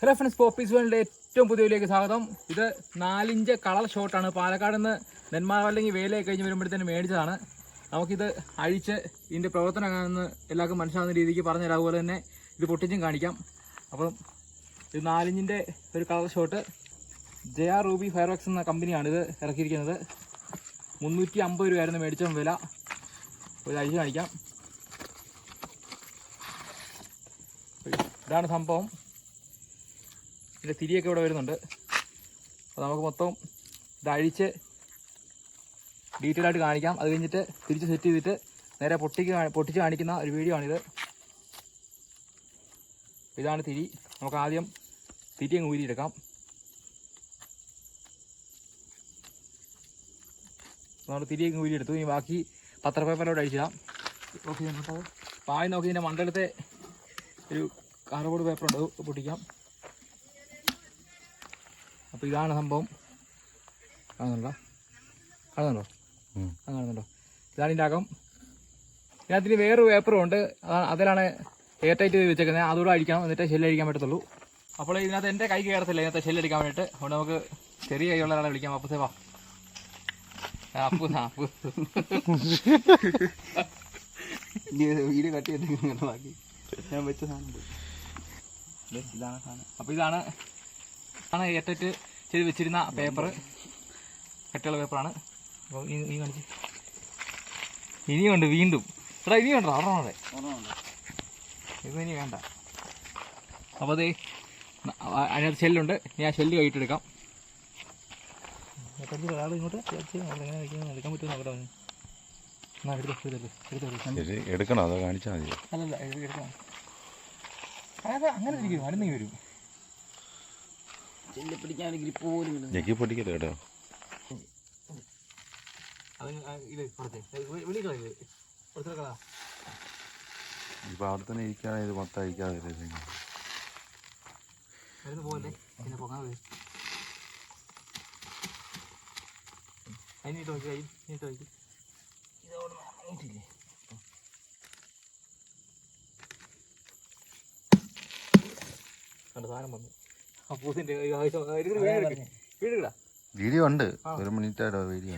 Hello friends Popees വേൾഡിന്റെ ഏറ്റവും പുതിയയിലേക്ക് സ്വാഗതം. ഇത് നാലിഞ്ച് കളർ ഷോട്ടാണ് പാലക്കാട് നിന്ന് നെന്മാറ അല്ലെങ്കിൽ വേലയൊക്കെ കഴിഞ്ഞ് വരുമ്പോഴത്തേന് മേടിച്ചതാണ്. നമുക്കിത് അഴിച്ച് ഇതിന്റെ പ്രവർത്തനം എല്ലാവർക്കും മനസ്സിലാവുന്ന രീതിക്ക് പറഞ്ഞു പറഞ്ഞുതരാം. അതുപോലെ തന്നെ ഇത് പൊട്ടിച്ചും കാണിക്കാം. അപ്പം ഇത് നാലിഞ്ചിന്റെ ഒരു colour shot J R Ruby Fireworks എന്ന കമ്പനിയാണ് ഇത് ഇറക്കിയിരിക്കുന്നത്. മുന്നൂറ്റി അമ്പത് രൂപയായിരുന്നു മേടിച്ച വില. ഒരു അഴിച്ച് കാണിക്കാം. ഇതാണ് സംഭവം. ഇതിന്റെ തിരിയൊക്കെ ഇവിടെ വരുന്നുണ്ട്. അപ്പോൾ നമുക്ക് മൊത്തം ഇത് അഴിച്ച് ഡീറ്റെയിൽ ആയിട്ട് കാണിക്കാം. അത് കഴിഞ്ഞിട്ട് തിരിച്ച് സെറ്റ് ചെയ്തിട്ട് നേരെ പൊട്ടിക്ക് പൊട്ടിച്ച് കാണിക്കുന്ന ഒരു വീഡിയോ ആണിത്. ഇതാണ് തിരി. നമുക്ക് ആദ്യം തിരി അങ്ങ് ഊരിയെടുക്കാം. നമ്മൾ അങ്ങ് ഊരിയെടുത്തു. ഇനി ബാക്കി പത്രപ്പേപ്പറിലോട്ട് അഴിച്ചിടാം. ഓക്കെ ആദ്യം നോക്കി ഇതിന്റെ മണ്ഡലത്തെ ഒരു കാർബോർഡ് പേപ്പർ ഉണ്ട്. പൊട്ടിക്കാം. അപ്പോൾ ഇതാണ് സംഭവം. കാണുന്നുണ്ടോ? കാണുന്നുണ്ടോ? അത് കാണുന്നുണ്ടോ? ഇതാണ് ഇതിന്റെ അകം. ഇതിനകത്തിന് വേറൊരു പേപ്പറും ഉണ്ട്. അതാണ് അതിലാണ് എയർ ടൈറ്റ് ചെയ്ത് വെച്ചേക്കുന്നത് അതുകൂടെ അടിക്കണം എന്നിട്ട് ഷെല്ല് അടിക്കാൻ പറ്റത്തുള്ളൂ. അപ്പോൾ ഇതിനകത്ത് എന്റെ കൈ കയറത്തില്ല. ഇതിനകത്ത് ഷെല്ല് അടിക്കാൻ വേണ്ടിയിട്ട്. അതുകൊണ്ട് നമുക്ക് ചെറിയ കൈയുള്ള ഒരാളെ വിളിക്കാം അപ്പുസേ വാ. ആ, അപ്പു അപ്പു. വീട് കട്ടി ഞാൻ വെച്ച സാധനം പോയി. ഇതാണ് സാധനം. അപ്പോൾ ഇതാണ് ആണ് ഏറ്ററ്റ് ചെയ്ത് വെച്ചിരുന്ന പേപ്പർ കട്ടിയുള്ള പേപ്പറാണ്. അപ്പോൾ ഈ നീ കാണിച്ച്. ഇനിയുണ്ട് വീണ്ടും. എടാ ഇനിയുണ്ടോ അവിടെ അവിടെ ഇത് ഇനി വേണ്ട. അപ്പോൾ അത് അതിനകത്ത് ഷെല്ലുണ്ട്. ഞാൻ ഷെല്ല് കൈയിട്ടെടുക്കാം ഒരാൾ ഇങ്ങോട്ട് എങ്ങനെ എടുക്കാൻ എടുക്കണോ. അതോ കാണിച്ചാൽ മതി. അല്ലല്ല അങ്ങനെ ഇരിക്കും. വരും. ഞെക്കി പൊട്ടിക്കല്ലോ കേട്ടോ. ആ ഇത് കൊടുത്തേ വിളിക്കളാ ഇത്. കൊടുത്തേക്കളാ ഇപ്പൊ അവിടെ തന്നെ ഇരിക്കാതെ ഇത് മൊത്തം അയക്കാതെ പോകല്ലേ? പിന്നെ പോകാൻ വരും അതിനിട്ട് നോക്കി കൈ നീട്ട് നോക്കി. ഇതോട് ഇറങ്ങിയിട്ടില്ലേ? കണ്ട സാധനം വന്നു. അപ്പൂസിന്റെ വീഡിയോ ഉണ്ട്. ഒരു മിനിറ്റ് ആയിട്ടോ വീഡിയോ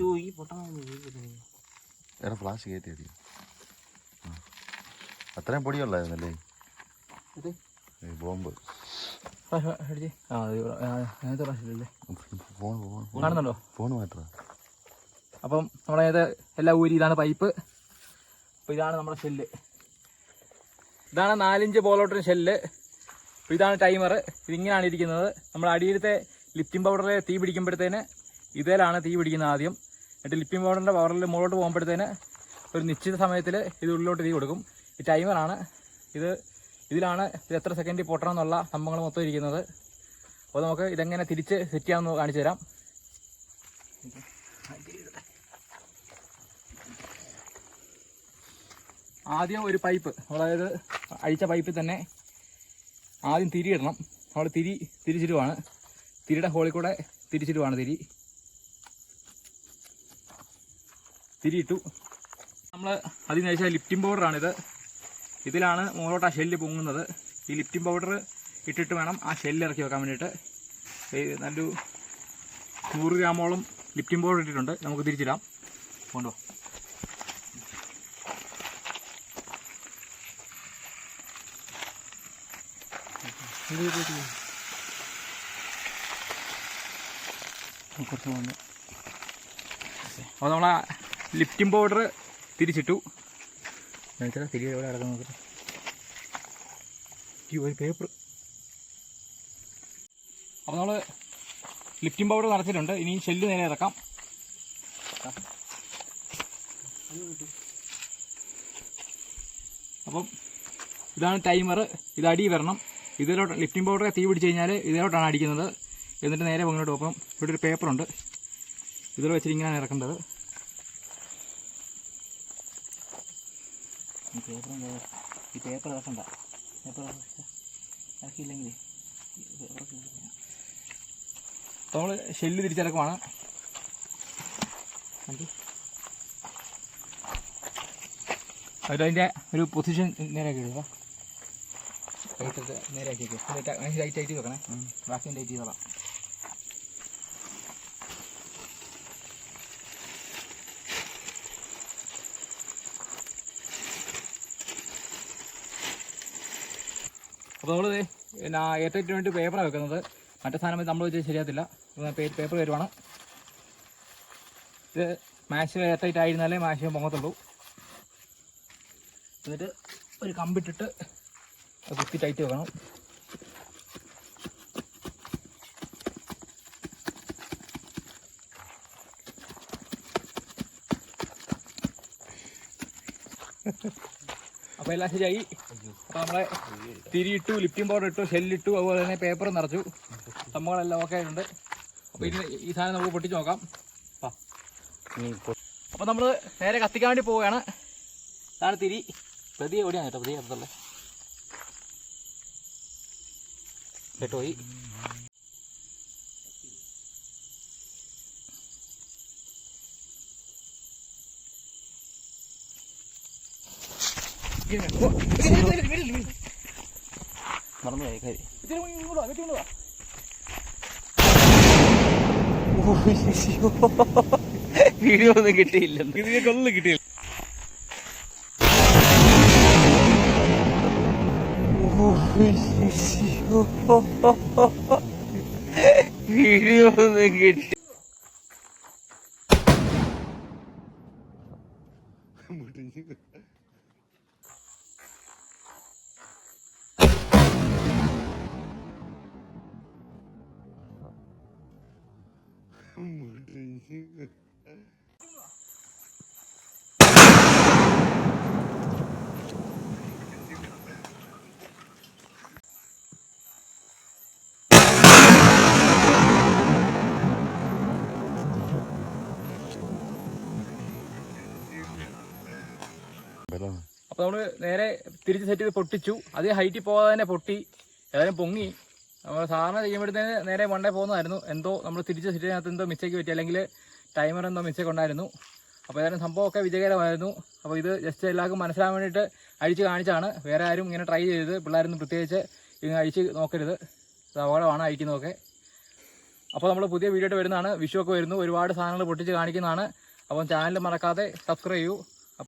ഫ്ലാഷ് കയറ്റി അടി അത്രയും പൊടിയുള്ളായിരുന്നല്ലേ ബോംബ്. ഫോൺ ഫോൺ കാണുന്നുണ്ടോ? ഫോൺ മാറ്റാ അപ്പം നമ്മളത് എല്ലാം ഊരി ഇതാണ് പൈപ്പ്. അപ്പോൾ ഇതാണ് നമ്മുടെ ഷെല്ല്. ഇതാണ് നാലിഞ്ച് ബോളോട്ടിന് ഷെല്ല്. അപ്പോൾ ഇതാണ് ടൈമർ ഇതിങ്ങനെയാണ് ഇരിക്കുന്നത്. നമ്മൾ അടിയിലത്തെ ലിപ്റ്റിൻ പൗഡറിൽ തീ പിടിക്കുമ്പോഴത്തേന് ഇതിലാണ് തീ പിടിക്കുന്നത് ആദ്യം. എന്നിട്ട് ലിപ്പിംഗ് പൗഡറിന്റെ പവറിൽ മുകളിലോട്ട് പോകുമ്പോഴത്തേന് ഒരു നിശ്ചിത സമയത്തിൽ ഇത് ഉള്ളിലോട്ട് തീ കൊടുക്കും. ഈ ടൈമറാണ്. ഇത് ഇതിലാണ് ഇത് എത്ര സെക്കൻഡിൽ പൊട്ടണം എന്നുള്ള സംഭവങ്ങൾ മൊത്തം ഇരിക്കുന്നത്. അപ്പോൾ നമുക്ക് ഇതെങ്ങനെ തിരിച്ച് സെറ്റ് ചെയ്യാമെന്ന് കാണിച്ചു തരാം. ആദ്യം ഒരു പൈപ്പ് അതായത് അഴിച്ച പൈപ്പിൽ തന്നെ ആദ്യം തിരി ഇടണം. നമ്മൾ തിരി തിരിച്ചിടുവാണ്. തിരിയുടെ ഹോളിൽ കൂടെ തിരിച്ചിടുവാണ് തിരി. തിരിയിട്ടു. നമ്മൾ അതിന് ശേഷം ലിഫ്റ്റിംഗ് പൗഡറാണിത് ഇതിലാണ് മുകളോട്ട് ആ ഷെല്ല് പൊങ്ങുന്നത്. ഈ ലിഫ്റ്റിംഗ് പൗഡർ ഇട്ടിട്ട് വേണം ആ ഷെല്ല് ഇറക്കി വെക്കാൻ വേണ്ടിയിട്ട്. നല്ലൊരു നൂറ് ഗ്രാമോളം ലിഫ്റ്റിംഗ് പൗഡർ ഇട്ടിട്ടുണ്ട്. നമുക്ക് തിരിച്ചിടാം. കൊണ്ടോ. കുറച്ച് വന്നു അപ്പോൾ നമ്മൾ ആ ലിഫ്റ്റിംഗ് പൗഡർ തിരിച്ചിട്ടു എന്നുവെച്ചാൽ തിരി എവിടെ കിടക്കാൻ നോക്കട്ടെ. ഈ ഒരു പേപ്പർ അപ്പോൾ നമ്മൾ ലിഫ്റ്റിംഗ് പൗഡർ നിറച്ചിട്ടുണ്ട്. ഇനി ഷെല്ല് നേരെ ഇറക്കാം. അപ്പം ഇതാണ് ടൈമർ ഇത് അടി വരണം. ഇതിലോട്ട് ലിഫ്റ്റിംഗ് പൗഡർ തീ പിടിച്ച് കഴിഞ്ഞാൽ ഇതിലോട്ടാണ് അടിക്കുന്നത്. എന്നിട്ട് നേരെ മുന്നോട്ട് പോകും ഇവിടെ ഒരു പേപ്പറുണ്ട് ഇതിൽ വെച്ചിട്ട് ഇങ്ങനെയാണ് ഇറക്കേണ്ടത് ഈ പേപ്പർ ഈ പേപ്പർ ഇറക്കണ്ട. പേപ്പർ ഇറക്കിയില്ലെങ്കിൽ നമ്മൾ ഷെല്ല് തിരിച്ചിറക്കുവാണ് അതിന്റെ ഒരു പൊസിഷൻ നേരെ ഇടുക. ലൈറ്റ് എടുത്ത് നേരെ ആക്കി വെക്കും ലൈറ്റ് ലൈറ്റ് ആയിട്ട് വെക്കണേ. ബാക്കി ലൈറ്റ് ചെയ്തോളാം അപ്പോൾ നമ്മൾ പിന്നെ ഏറ്റവും വേണ്ടി പേപ്പറാണ് വെക്കുന്നത്. മറ്റേ സാധനം നമ്മൾ വെച്ച് ശരിയാത്തില്ല പേപ്പർ വരുവാണ്. ഇത് മാഷ് എയർടൈറ്റ് ആയിരുന്നാലേ മാഷ് പൊങ്ങത്തുള്ളൂ. എന്നിട്ട് ഒരു കമ്പിട്ടിട്ട് കുത്തി ടൈറ്റ് വെക്കണം. അപ്പോൾ എല്ലാം ശരിയായി. അപ്പോൾ നമ്മളെ തിരിയിട്ടു ലിഫ്റ്റിംഗ് പൗഡർ ഇട്ടു ഷെല്ലിട്ടു അതുപോലെ തന്നെ പേപ്പർ നിറച്ചു. സംഭവങ്ങളെല്ലാം ഓക്കെ ആയിട്ടുണ്ട്. അപ്പോൾ ഇനി ഈ സാധനം നമുക്ക് പൊട്ടിച്ച് നോക്കാം. അപ്പോൾ നമ്മൾ നേരെ കത്തിക്കാൻ വേണ്ടി പോവുകയാണ്. ഇതാണ് തിരി. പ്രതി എവിടെയാണ് കേട്ടോ? പ്രതി അടുത്തുള്ളത് മറന്നുപോയി കാര്യം. വീഡിയോ ഒന്നും കിട്ടിയില്ല ഇതിനൊന്നും കിട്ടിയില്ല. വീഡിയോ ഒന്നും കിട്ടി അപ്പോൾ നമ്മൾ നേരെ തിരിച്ച് സെറ്റ് ചെയ്ത് പൊട്ടിച്ചു. അതേ ഹൈറ്റിൽ പോകാതെ തന്നെ പൊട്ടി. ഏതായാലും പൊങ്ങി. നമ്മൾ സാധാരണ ചെയ്യുമ്പോഴത്തേന് നേരെ വണ്ടേ പോകുന്നതായിരുന്നു. എന്തോ നമ്മൾ തിരിച്ച് സെറ്റ് ചെയ്യുന്നതിനകത്ത് എന്തോ മിസ്റ്റേക്ക് പറ്റി അല്ലെങ്കിൽ ടൈമർ എന്തോ മിസ്റ്റേക്ക് ഉണ്ടായിരുന്നു. അപ്പോൾ ഏതായാലും സംഭവമൊക്കെ വിജയകരമായിരുന്നു. അപ്പോൾ ഇത് ജസ്റ്റ് എല്ലാവർക്കും മനസ്സിലാൻ വേണ്ടിയിട്ട് അഴിച്ച് കാണിച്ചാണ് വേറെ ആരും ഇങ്ങനെ ട്രൈ ചെയ്തത് പിള്ളേരൊന്നും പ്രത്യേകിച്ച് ഇങ്ങനെ അഴിച്ച് നോക്കരുത്. അപകടമാണ് അഴിക്കുന്നതൊക്കെ അപ്പോൾ നമ്മൾ പുതിയ വീഡിയോ ആയിട്ട് വരുന്നതാണ്. വിഷു ഒക്കെ വരുന്നു. ഒരുപാട് സാധനങ്ങൾ പൊട്ടിച്ച് കാണിക്കുന്നതാണ്. അപ്പം ചാനൽ മറക്കാതെ സബ്സ്ക്രൈബ് ചെയ്യൂ.